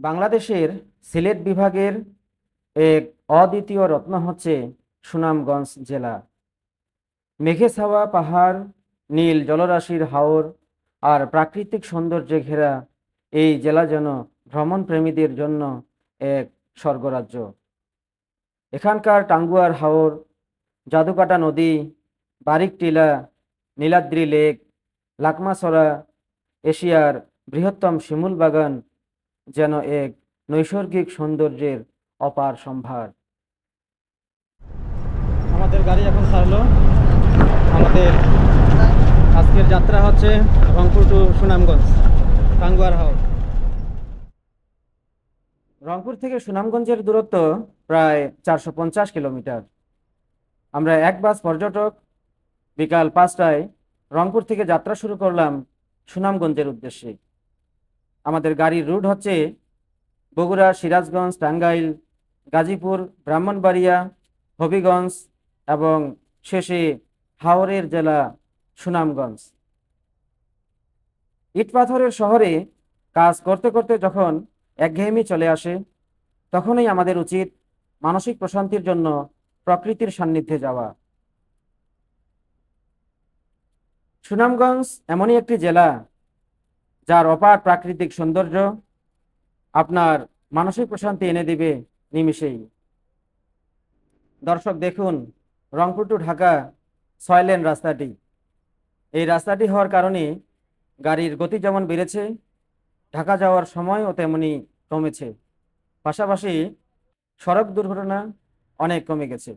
বাংলাদেশের সিলেট বিভাগের এক অদ্বিতীয় রত্ন হচ্ছে সুনামগঞ্জ জেলা। মেঘে ছাওয়া পাহাড়, নীল জলরাশির হাওর আর প্রাকৃতিক সৌন্দর্যে ঘেরা এই জেলা যেন ভ্রমণ প্রেমীদের জন্য এক স্বর্গরাজ্য। এখানকার টাঙ্গুয়ার হাওর, জাদুকাটা নদী বারিক টিলা নীলাদ্রি লেক লাকমাসরা এশিয়ার বৃহত্তম শিমুল বাগান যেন এক নৈসর্গিক সৌন্দর্যের অপার সম্ভার। আমাদের গাড়ি এখন ছাড়লো আমাদের আজকের যাত্রা হচ্ছে রংপুর টু সুনামগঞ্জ টাঙ্গুয়ার হাওর। রংপুর থেকে সুনামগঞ্জের দূরত্ব প্রায় চারশো পঞ্চাশ কিলোমিটার। আমরা এক বাস পর্যটক বিকাল পাঁচটায় রংপুর থেকে যাত্রা শুরু করলাম সুনামগঞ্জের উদ্দেশ্যে। আমাদের গাড়ির রুট হচ্ছে বগুড়া, সিরাজগঞ্জ, টাঙ্গাইল, গাজীপুর, ব্রাহ্মণবাড়িয়া, হবিগঞ্জ এবং শেষে হাওরের জেলা সুনামগঞ্জ। ইট পাথরের শহরে কাজ করতে করতে যখন একঘেয়েমি চলে আসে, তখনই আমাদের উচিত মানসিক প্রশান্তির জন্য প্রকৃতির সান্নিধ্যে যাওয়া। সুনামগঞ্জ এমনই একটি জেলা যার অপার প্রাকৃতিক সৌন্দর্য আপনার মানসিক প্রশান্তি এনে দিবে নিমিষেই। দর্শক, দেখুন, রংপুর টু ঢাকা ছয় লেন রাস্তাটি। এই রাস্তাটি হওয়ার কারণে গাড়ির গতি যেমন বেড়েছে, ঢাকা যাওয়ার সময়ও তেমনি কমেছে। পাশাপাশি সড়ক দুর্ঘটনা অনেক কমে গেছে।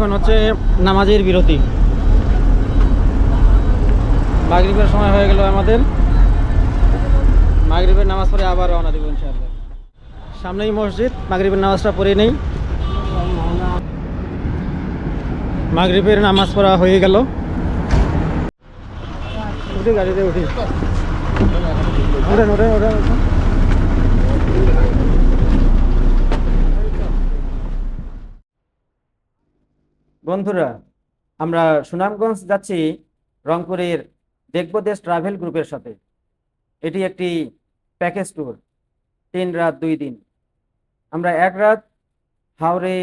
এখন হচ্ছে নামাজের বিরতি। মাগরিবের সময় হয়ে গেল আমাদের। মাগরিবের নামাজ পড়ে আবার রওনা দেবো ইনশাআল্লাহ। সামনেই মসজিদ, মাগরিবের নামাজটা পড়ে নেই। মাগরিবের নামাজ পড়া হয়ে গেল। উঠি গাড়িতে উঠি। ওঠেন ওঠেন ওঠেন বন্ধুরা, আমরা সুনামগঞ্জ যাচ্ছি রংপুরের দেখবদেশ ট্রাভেল গ্রুপের সাথে। এটি একটি প্যাকেজ ট্যুর, তিন রাত, দুই দিন। আমরা এক রাত হাওড়ে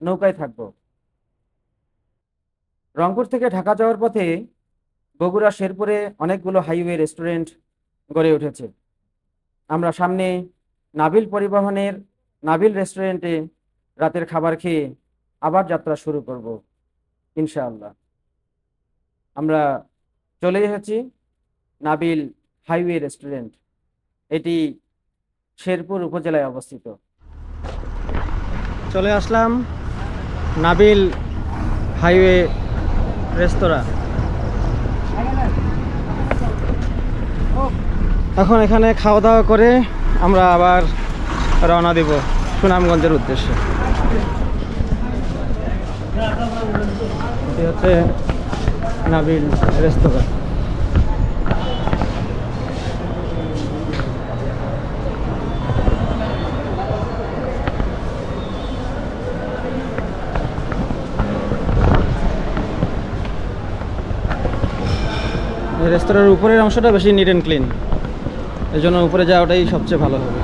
নৌকায় থাকব। রংপুর থেকে ঢাকা যাওয়ার পথে বগুড়া, শেরপুরে অনেকগুলো হাইওয়ে রেস্টুরেন্ট গড়ে উঠেছে। আমরা সামনে নাবিল পরিবহনের নাবিল রেস্টুরেন্টে রাতের খাবার খেয়ে আবার যাত্রা শুরু করব, ইনশাআল্লাহ। আমরা চলে এসেছি নাবিল হাইওয়ে রেস্টুরেন্ট। এটি শেরপুর উপজেলায় অবস্থিত। চলে আসলাম নাবিল হাইওয়ে রেস্তোরাঁ। এখন এখানে খাওয়া দাওয়া করে আমরা আবার রওনা দিব সুনামগঞ্জের উদ্দেশ্যে। এটি হচ্ছে নাবিল রেস্তোরাঁ। রেস্তোরাঁর উপরের অংশটা বেশি নিট অ্যান্ড ক্লিন এই জন্য উপরে যাওয়াটাই সবচেয়ে ভালো হবে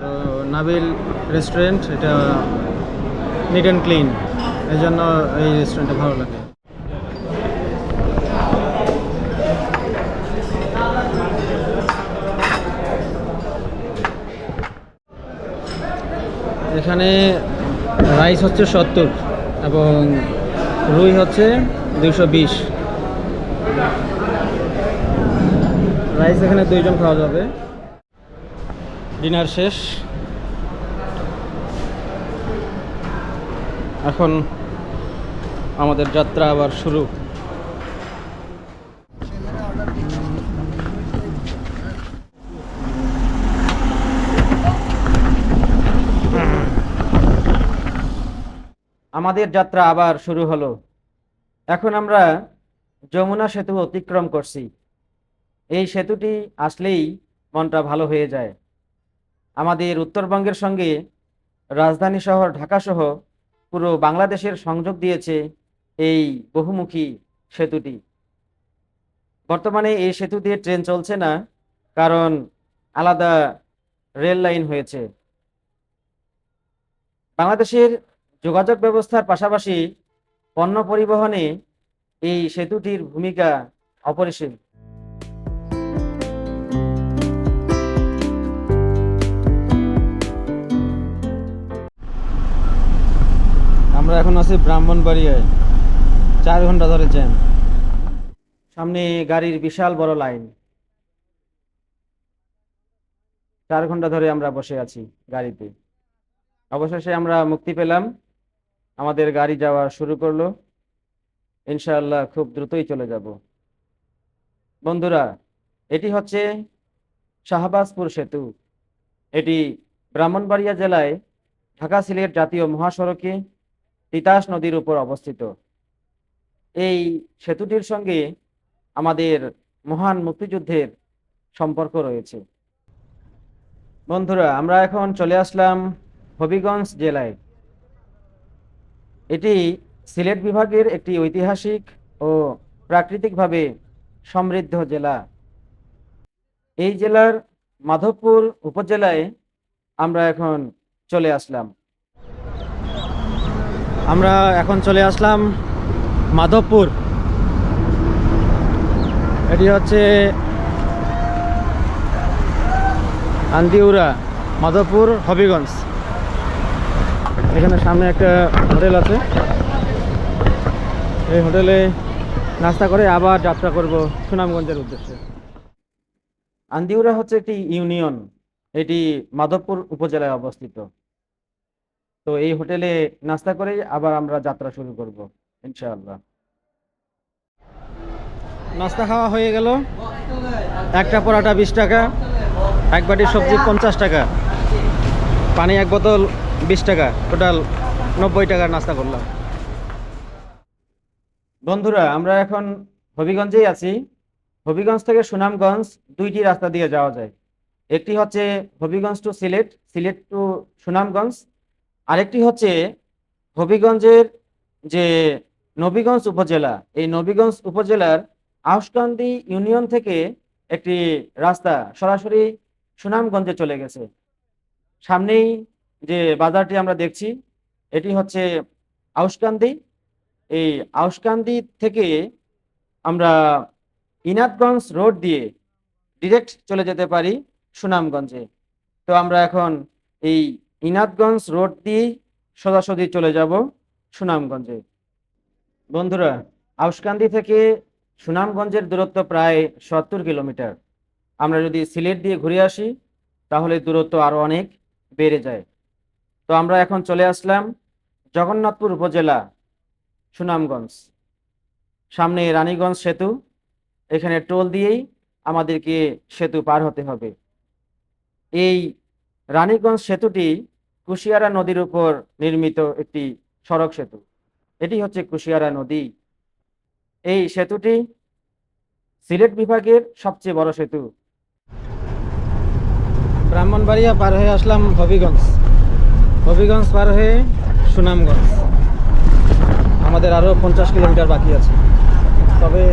তো নাবিল রেস্টুরেন্ট এটা নিট অ্যান্ড ক্লিন এই জন্য এই রেস্টুরেন্টটা ভালো লাগে। এখানে রাইস হচ্ছে সত্তর এবং রুই হচ্ছে দুইশো বিশ। রাইস এখানে দুইজন খাওয়া যাবে। ডিনার শেষ। এখন আমাদের যাত্রা আবার শুরু। আমাদের যাত্রা আবার শুরু হলো। এখন আমরা যমুনা সেতু অতিক্রম করছি। এই সেতুটি আসলেই মনটা ভালো হয়ে যায়। আমাদের উত্তরবঙ্গের সঙ্গে রাজধানী শহর ঢাকা সহ পুরো বাংলাদেশের সংযোগ দিয়েছে এই বহুমুখী সেতুটি। বর্তমানে এই সেতু দিয়ে ট্রেন চলছে না, কারণ আলাদা রেল লাইন হয়েছে। বাংলাদেশের যোগাযোগ ব্যবস্থার পাশাপাশি পণ্য পরিবহনে এই সেতুটির ভূমিকা অপরিসীম। আমরা এখন আছি ব্রাহ্মণবাড়িয়ায়। চার ঘণ্টা ধরে জ্যাম। সামনে গাড়ির বিশাল বড় লাইন। চার ঘণ্টা ধরে আমরা বসে আছি গাড়িতে। অবশেষে আমরা মুক্তি পেলাম। আমাদের গাড়ি যাওয়া শুরু করল। ইনশাআল্লাহ খুব দ্রুতই চলে যাব। বন্ধুরা, এটি হচ্ছে শাহবাজপুর সেতু। এটি ব্রাহ্মণবাড়িয়া জেলায় ঢাকা সিলেট জাতীয় মহাসড়কে তিতাস নদীর উপর অবস্থিত। এই সেতুটির সঙ্গে আমাদের মহান মুক্তিযুদ্ধের সম্পর্ক রয়েছে। বন্ধুরা, আমরা এখন চলে আসলাম হবিগঞ্জ জেলায়। এটি সিলেট বিভাগের একটি ঐতিহাসিক ও প্রাকৃতিকভাবে সমৃদ্ধ জেলা। এই জেলার মাধবপুর উপজেলায় আমরা এখন চলে আসলাম। আমরা এখন চলে আসলাম মাধবপুর। এটি হচ্ছে আন্দিউরা, মাধবপুর, হবিগঞ্জ। এখানে সামনে একটা হোটেল আছে। এই হোটেলে নাস্তা করে আবার যাত্রা করব সুনামগঞ্জের উদ্দেশ্যে। আন্দিউরা হচ্ছে একটি ইউনিয়ন। এটি মাধবপুর উপজেলায় অবস্থিত। তো এই হোটেলে নাস্তা করে আবার আমরা যাত্রা শুরু করব ইনশাআল্লাহ। নাস্তা খাওয়া হয়ে গেল। একটা পরাটা বিশ টাকা এক বাটি সবজি পঞ্চাশ টাকা পানি এক বোতল বিশ টাকা টোটাল নব্বই টাকার নাস্তা করলাম। বন্ধুরা আমরা এখন হবিগঞ্জেই আছি। হবিগঞ্জ থেকে সুনামগঞ্জ দুইটি রাস্তা দিয়ে যাওয়া যায়। একটি হচ্ছে হবিগঞ্জ টু সিলেট সিলেট টু সুনামগঞ্জ আরেকটি হচ্ছে হবিগঞ্জের যে নবীগঞ্জ উপজেলা, এই নবীগঞ্জ উপজেলার আউসকান্দি ইউনিয়ন থেকে একটি রাস্তা সরাসরি সুনামগঞ্জে চলে গেছে। সামনেই যে বাজারটি আমরা দেখছি, এটি হচ্ছে আউসকান্দি এই আউসকান্দি থেকে আমরা ইনাদগঞ্জ রোড দিয়ে ডিরেক্ট চলে যেতে পারি সুনামগঞ্জে। তো আমরা এখন এই ইনাদগঞ্জ রোড দিয়ে সোজাসুজি চলে যাব সুনামগঞ্জে। বন্ধুরা আউসকান্দি থেকে সুনামগঞ্জের দূরত্ব প্রায় সত্তর কিলোমিটার। আমরা যদি সিলেট দিয়ে ঘুরে আসি, তাহলে দূরত্ব আরও অনেক বেড়ে যায়। তো আমরা এখন চলে আসলাম জগন্নাথপুর উপজেলা সুনামগঞ্জ। সামনে রানীগঞ্জ সেতু, এখানে টোল দিয়েই আমাদেরকে সেতু পার হতে হবে। এই রানীগঞ্জ সেতুটি কুশিয়ারা নদীর উপর নির্মিত একটি সড়ক সেতু। এটি হচ্ছে কুশিয়ারা নদী। এই সেতুটি সিলেট বিভাগের সবচেয়ে বড় সেতু। ব্রাহ্মণবাড়িয়া পার হয়ে আসলাম হবিগঞ্জ। হবিগঞ্জ পার হয়ে সুনামগঞ্জ। আমাদের আরও পঞ্চাশ কিলোমিটার বাকি আছে। তবে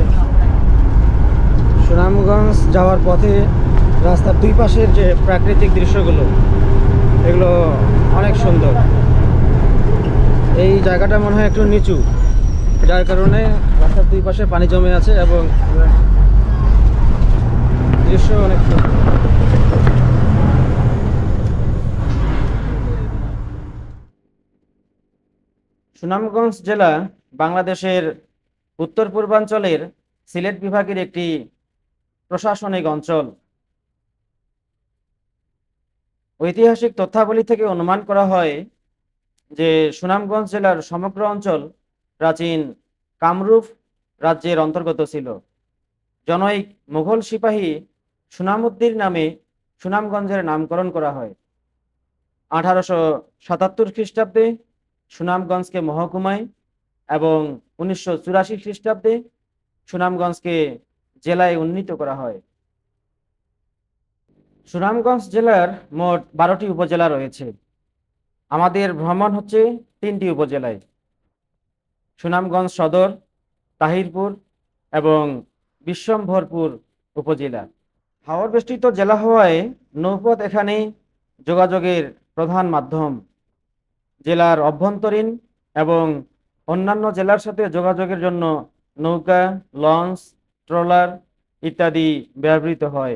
সুনামগঞ্জ যাওয়ার পথে রাস্তার দুই পাশের যে প্রাকৃতিক দৃশ্যগুলো, এগুলো অনেক সুন্দর। এই জায়গাটা মনে হয় একটু নিচু, যার কারণে রাস্তার দুই পাশে পানি জমে আছে এবং দৃশ্য অনেক সুন্দর। সুনামগঞ্জ জেলা বাংলাদেশের উত্তর পূর্বাঞ্চলের সিলেট বিভাগের একটি প্রশাসনিক অঞ্চল। ঐতিহাসিক তথ্যাবলী থেকে অনুমান করা হয় যে সুনামগঞ্জ জেলার সমগ্র অঞ্চল প্রাচীন কামরূপ রাজ্যের অন্তর্গত ছিল। জনৈক মুঘল সিপাহী সুনামুদ্দির নামে সুনামগঞ্জের নামকরণ করা হয়। আঠারোশো সাতাত্তর খ্রিস্টাব্দে সুনামগঞ্জকে মহকুমায় এবং উনিশশো চুরাশি খ্রিস্টাব্দে সুনামগঞ্জকে জেলায় উন্নীত করা হয়। সুনামগঞ্জ জেলার মোট বারোটি উপজেলা রয়েছে। আমাদের ভ্রমণ হচ্ছে তিনটি উপজেলায়। সুনামগঞ্জ সদর, তাহিরপুর এবং বিশ্বম্ভরপুর উপজেলা। হাওর বেষ্টিত জেলা হওয়ায় নৌপথ এখানে যোগাযোগের প্রধান মাধ্যম। জেলার অভ্যন্তরীণ এবং অন্যান্য জেলার সাথে যোগাযোগের জন্য নৌকা, লঞ্চ, ট্রলার ইত্যাদি ব্যবহৃত হয়।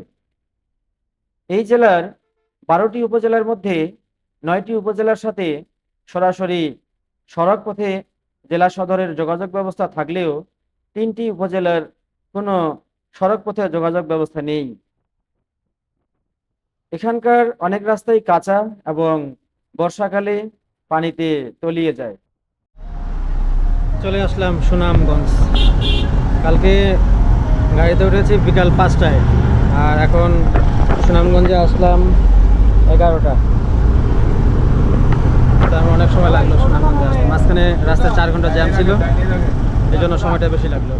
এই জেলার বারোটি উপজেলার মধ্যে নয়টি উপজেলার সাথে সরাসরি সড়ক পথে জেলা সদরের যোগাযোগ ব্যবস্থা থাকলেও তিনটি উপজেলার কোনো সড়ক পথে যোগাযোগ ব্যবস্থা নেই। এখানকার অনেক রাস্তাই কাঁচা এবং বর্ষাকালে পানিতে তলিয়ে যায়। চলে আসলাম সুনামগঞ্জ। কালকে গাড়িতে উঠেছি বিকাল পাঁচটায়। আর এখন সুনামগঞ্জে আসলাম এগারোটা। তার মানে অনেক সময় লাগল সুনামগঞ্জে আসতে। মাঝখানে রাস্তায় চার ঘণ্টা জ্যাম ছিল এই জন্য সময়টা বেশি লাগল।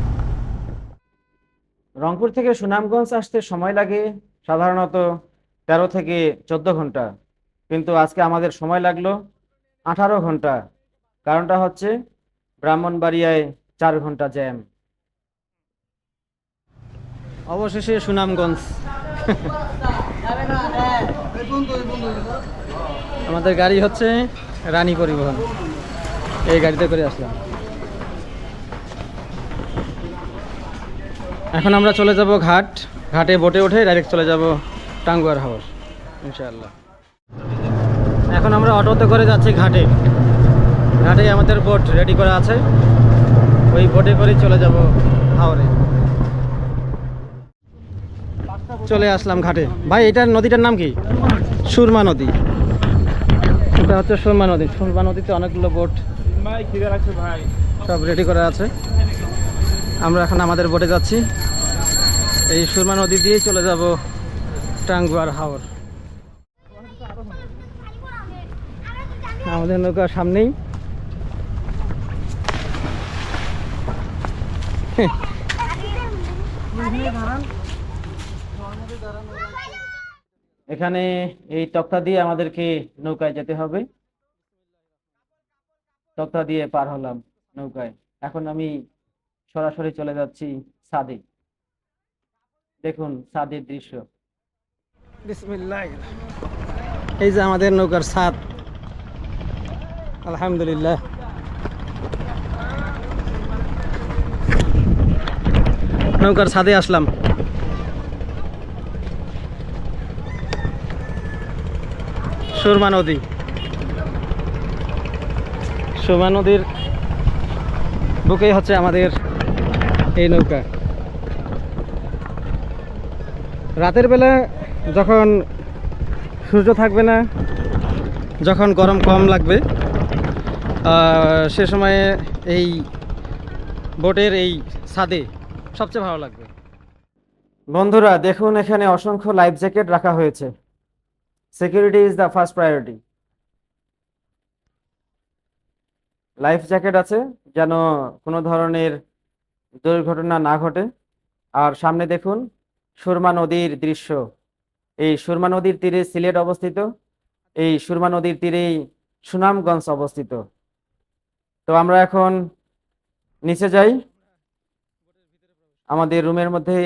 রংপুর থেকে সুনামগঞ্জ আসতে সময় লাগে সাধারণত তেরো থেকে চোদ্দ ঘণ্টা। কিন্তু আজকে আমাদের সময় লাগল আঠারো ঘণ্টা। কারণটা হচ্ছে ব্রাহ্মণবাড়িয়ায় চার ঘণ্টা জ্যাম। অবশেষে সুনামগঞ্জ। আমাদের গাড়ি হচ্ছে রানী পরিবহন। এই গাড়িতে করে আসলাম। এখন আমরা চলে যাব ঘাট। ঘাটে বোটে উঠে ডাইরেক্ট চলে যাব টাঙ্গুয়ার হাওর, ইনশাআল্লাহ। এখন আমরা অটোতে করে যাচ্ছি ঘাটে। ঘাটে আমাদের বোট রেডি করা আছে। ওই বোটে করে চলে যাব হাওরে। চলে আসলাম ঘাটে। ভাই, এটার নদীটার নাম কি? সুরমা নদী। এটা হচ্ছে সুরমা নদী। সুরমা নদীতে অনেকগুলো বোট সব রেডি করা আছে। আমরা এখন আমাদের বোটে যাচ্ছি। এই সুরমা নদী দিয়েই চলে যাব টাঙ্গুয়ার হাওর। আমাদের নৌকা সামনেই। এখানে এই তক্তা দিয়ে আমাদেরকে নৌকায় যেতে হবে। তক্তা দিয়ে পার হলাম নৌকায়। এখন আমি সরাসরি চলে যাচ্ছি সাদে। দেখুন সাদের দৃশ্য। এই যে আমাদের নৌকার সাদ আলহামদুলিল্লাহ। নৌকার ছাদে আসলাম। সুরমা নদী। সুরমা নদীর বুকেই হচ্ছে আমাদের এই নৌকা। রাতের বেলা যখন সূর্য থাকবে না, যখন গরম কম লাগবে সে সময়ে এই বোটের এই ছাদে সবচেয়ে ভালো লাগবে। বন্ধুরা, দেখুন এখানে অসংখ্য লাইফ জ্যাকেট রাখা হয়েছে। Security is the first priority life jacket আছে, যেন কোনো ধরনের দুর্ঘটনা না ঘটে। আর সামনে দেখুন, সুরমা নদীর দৃশ্য। এই সুরমা নদীর তীরে সিলেট অবস্থিত, এই সুরমা নদীর তীরেই সুনামগঞ্জ অবস্থিত। তো আমরা এখন নিচে যাই। আমাদের রুমের মধ্যে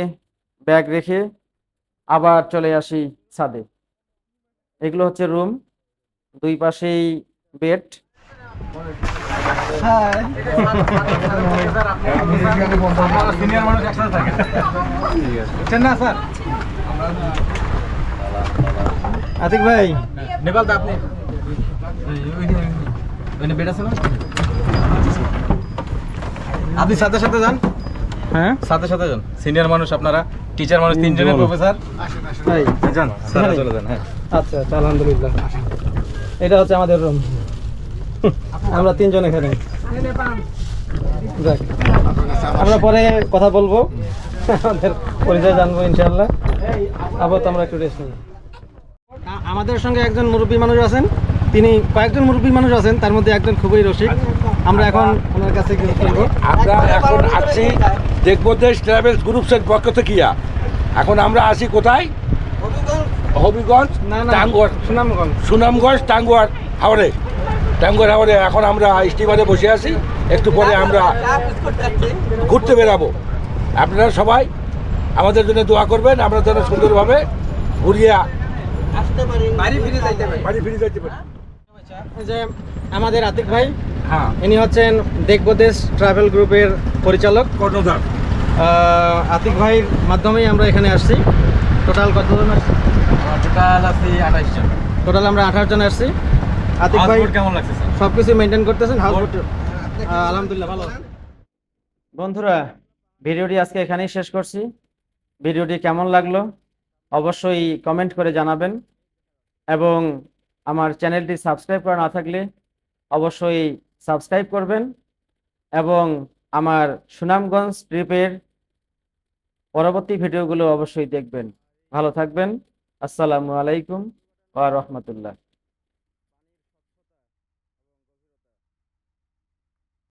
ব্যাগ রেখে আবার চলে আসি ছাদে। এগুলো হচ্ছে রুম দুই পাশেই বেড। সিনিয়র মানুষ একসাথে থাকে বুঝছেন না স্যার আতিক ভাই। নেপাল তো আপনি বেড আছে না? আপনি সাথে সাথে যান। হ্যাঁ? সাথে সাথে যান। সিনিয়র মানুষ আপনারা টিচার মানুষ তিনজনের প্রফেসর। ভাই। যান চলে যান হ্যাঁ। আচ্ছা আচ্ছা আলহামদুলিল্লাহ। এটা হচ্ছে আমাদের রুম আমরা তিনজন এখানে। আমরা পরে কথা বলব। আমাদের পরিচয় জানব ইনশাল্লাহ আবার তো আমরা একটু রেস্ট নিই। আমাদের সঙ্গে একজন মুরব্বী মানুষ আছেন। তিনি কয়েকজন মুরব্বী মানুষ আছেন, তার মধ্যে একজন খুবই রসিক। আমরা এখন ওনার কাছে আমরা এখন আছি দেশবদেশ ট্রাভেলস গ্রুপসের পক্ষ থেকে। এখন আমরা আছি কোথায়? হবিগঞ্জ টাঙ্গর সুনামগঞ্জ। সুনামগঞ্জ টাঙ্গুয়ার হাওড়ে। টাঙ্গুয়ার হাওড়ে এখন আমরা স্টিমারে বসে আছি। একটু পরে আমরা ঘুরতে বেরাবো। আপনারা সবাই আমাদের জন্য দোয়া করবেন আমরা যেন সুন্দরভাবে ঘুরিয়া বাড়ি ফিরে যাইতে পারি। এই যে আমাদের আতিক ভাই হ্যাঁ। ইনি হচ্ছেন দেখবদেশ ট্রাভেল গ্রুপের পরিচালক। কর্ণধার। আতিক ভাইয়ের মাধ্যমেই আমরা এখানে আসছি। টোটাল কতজন আসছি টোটাল আছে আঠাশ জন। টোটাল আমরা আঠারো জন আসছি। আতিক ভাই কেমন লাগছে স্যার সব কিছু মেনটেন করতেছেন হাউস বোট আলহামদুলিল্লাহ ভালো বন্ধুরা ভিডিওটি আজকে এখানেই শেষ করছি। ভিডিওটি কেমন লাগল অবশ্যই কমেন্ট করে জানাবেন। এবং আমার চ্যানেলটি সাবস্ক্রাইব করা না থাকলে অবশ্যই সাবস্ক্রাইব করবেন। এবং আমার সুনামগঞ্জ ট্রিপের পরবর্তী ভিডিওগুলো অবশ্যই দেখবেন। ভালো থাকবেন। আসসালামু আলাইকুম ওয়া রহমতুল্লাহ।